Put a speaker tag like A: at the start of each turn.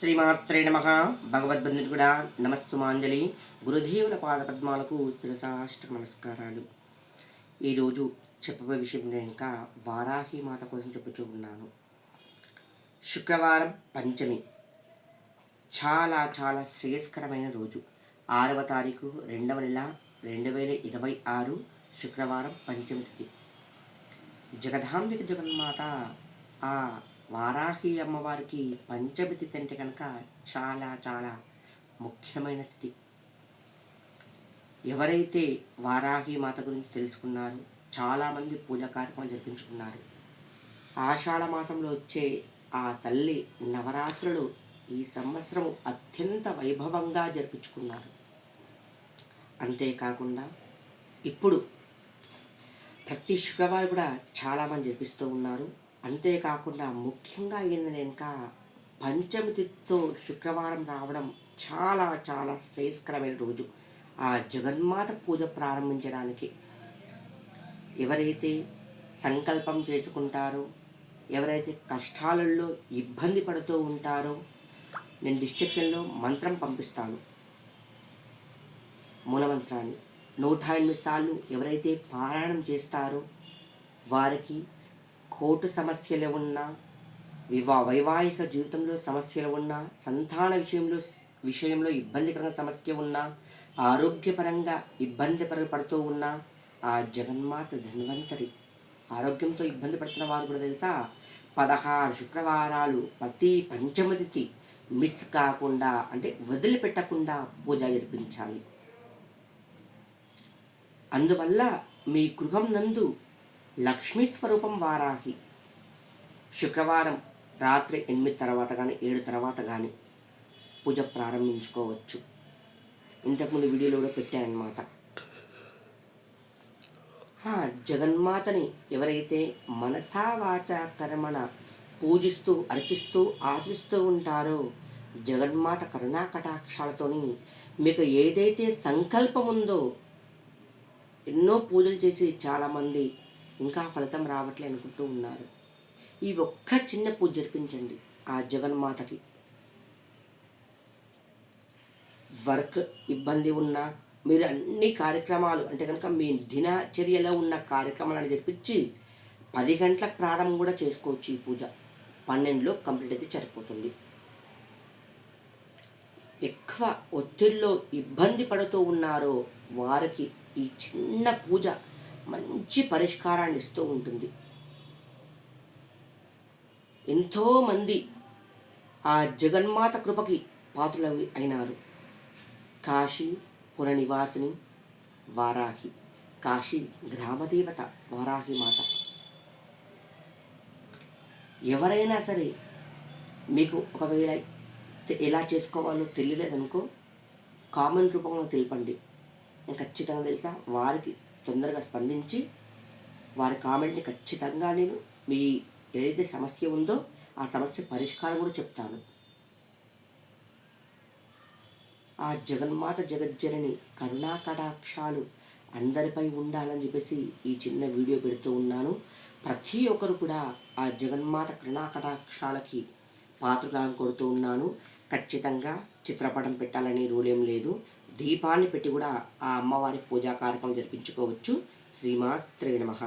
A: శ్రీమాత్రే నమ. భగవద్బంధుడు కూడా నమస్సుమాంజలి. గురుదేవుల పాద పద్మాలకు శిరసాష్టక నమస్కారాలు ఈరోజు చెప్పబోయే విషయం నేను ఇంకా వారాహి మాత కోసం చెప్పుచూ ఉన్నాను. శుక్రవారం పంచమి. చాలా చాలా శ్రేయస్కరమైన రోజు. ఆరవ తారీఖు రెండవ నెల రెండు వేల ఇరవై ఆరు శుక్రవారం పంచమి తిథి. జగదాంబిక జగన్మాత ఆ వారాహి అమ్మవారికి పంచమి తిథి అంటే కనుక చాలా చాలా ముఖ్యమైన తిథి. ఎవరైతే వారాహి మాత గురించి తెలుసుకున్నారో చాలామంది పూజా కార్యక్రమాలు జరిపించుకున్నారు. ఆషాఢ మాసంలో వచ్చే ఆ తల్లి నవరాత్రులు ఈ సంవత్సరం అత్యంత వైభవంగా జరిపించుకున్నారు. అంతేకాకుండా ఇప్పుడు ప్రతి శుక్రవారం కూడా చాలామంది జరిపిస్తూ ఉన్నారు. అంతేకాకుండా ముఖ్యంగా ఏంటంటే ఇంకా పంచమి తిథితో శుక్రవారం రావడం చాలా చాలా శ్రేయస్కరమైన రోజు. ఆ జగన్మాత పూజ ప్రారంభించడానికి ఎవరైతే సంకల్పం చేసుకుంటారో ఎవరైతే కష్టాలలో ఇబ్బంది పడుతూ ఉంటారో నేను డిస్క్రిప్షన్లో మంత్రం పంపిస్తాను. మూలమంత్రాన్ని. నూట ఎనిమిది సార్లు ఎవరైతే పారాయణం చేస్తారో వారికి కోర్టు సమస్యలు ఉన్నా వివా వైవాహిక జీవితంలో సమస్యలు ఉన్నా సంతాన విషయంలో విషయంలో ఇబ్బందికరమైన సమస్య ఉన్నా ఆరోగ్యపరంగా ఇబ్బంది పడుతూ ఉన్నా ఆ జగన్మాత ధన్వంతరి. ఆరోగ్యంతో ఇబ్బంది పడుతున్న వారు కూడా తెలుసా? పదహారు శుక్రవారాలు ప్రతి పంచమ తిథి మిస్ కాకుండా అంటే వదిలిపెట్టకుండా పూజ జరిపించాలి. అందువల్ల మీ గృహం నందు లక్ష్మీ స్వరూపం వారాహి. శుక్రవారం రాత్రి ఎనిమిది తర్వాత కానీ ఏడు తర్వాత కానీ పూజ ప్రారంభించుకోవచ్చు. ఇంతకుముందు వీడియోలో కూడా పెట్టానమాట జగన్మాతని ఎవరైతే మనసా వాచ కర్మన పూజిస్తూ అర్చిస్తూ ఆచరిస్తూ ఉంటారో జగన్మాత కరుణా కటాక్షాలతోని మీకు ఏదైతే సంకల్పం ఉందో ఎన్నో పూజలు చేసి చాలామంది ఇంకా ఫలితం రావట్లే అనుకుంటూ ఉన్నారు. ఈ ఒక్క చిన్న పూజ జరిపించండి ఆ జగన్మాతకి. వర్క్ ఇబ్బంది ఉన్నా మీరు అన్ని కార్యక్రమాలు అంటే కనుక మీ దినచర్యలో ఉన్న కార్యక్రమాలను జరిపించి పది గంటలకు ప్రారంభం కూడా చేసుకోవచ్చు ఈ పూజ. పన్నెండులో కంప్లీట్ అయితే సరిపోతుంది. ఎక్కువ ఒత్తిడిలో ఇబ్బంది పడుతూ ఉన్నారో వారికి ఈ చిన్న పూజ మంచి పరిష్కారాన్ని ఇస్తూ ఉంటుంది. ఎంతోమంది ఆ జగన్మాత కృపకి పాత్రలు అయినారు. కాశీ పురనివాసిని వారాహి. కాశీ గ్రామదేవత వారాహి మాత. ఎవరైనా సరే మీకు ఒకవేళ ఎలా చేసుకోవాలో తెలియలేదనుకో కామెంట్ రూపంలో తెలిపండి. నేను ఖచ్చితంగా తెలుసా? వారికి తొందరగా స్పందించి వారి కామెంట్ని ఖచ్చితంగా నేను మీ ఏదైతే సమస్య ఉందో ఆ సమస్య పరిష్కారం కూడా చెప్తాను. ఆ జగన్మాత జగజ్జనని కరుణా కటాక్షాలు అందరిపై ఉండాలని చెప్పేసి ఈ చిన్న వీడియో పెడుతూ ఉన్నాను. ప్రతి ఒక్కరు కూడా ఆ జగన్మాత కరుణా కటాక్షాలకి పాత్రలను కొడుతూ ఉన్నాను. ఖచ్చితంగా చిత్రపటం పెట్టాలని రూల్ ఏం లేదు. దీపాన్ని పెట్టి కూడా ఆ అమ్మవారి పూజా కార్యక్రమం జరిపించుకోవచ్చు. శ్రీమాత్రే నమః.